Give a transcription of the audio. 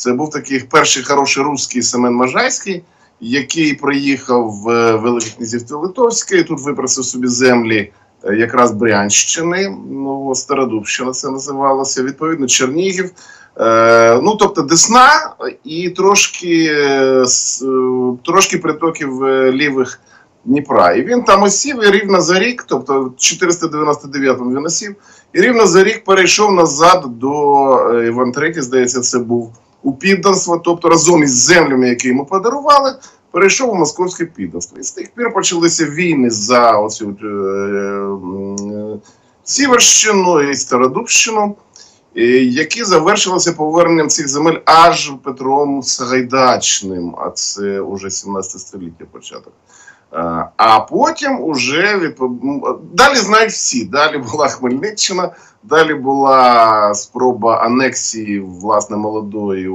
Це був такий перший хороший русський Семен Можайський, який приїхав в Велике Князівство Литовське і тут випросив собі землі е, якраз Брянщини, ну, Стародубщина це називалося, відповідно, Чернігів. Е, ну, тобто Десна і трошки, е, е, трошки притоків е, лівих Дніпра. І він там осів і рівно за рік, тобто в 499-му він осів, і рівно за рік перейшов назад до е, Іван III, здається, це був у підданство, тобто разом із землями, які йому подарували, перейшов у московське підданство. І з тих пір почалися війни за оцю е, е, Сіверщину і Стародубщину, які завершилися поверненням цих земель аж Петром Сагайдачним, а це уже 17 століття початок. Е, А потім уже далі знають всі. Далі була Хмельниччина, далі була спроба анексії власне молодої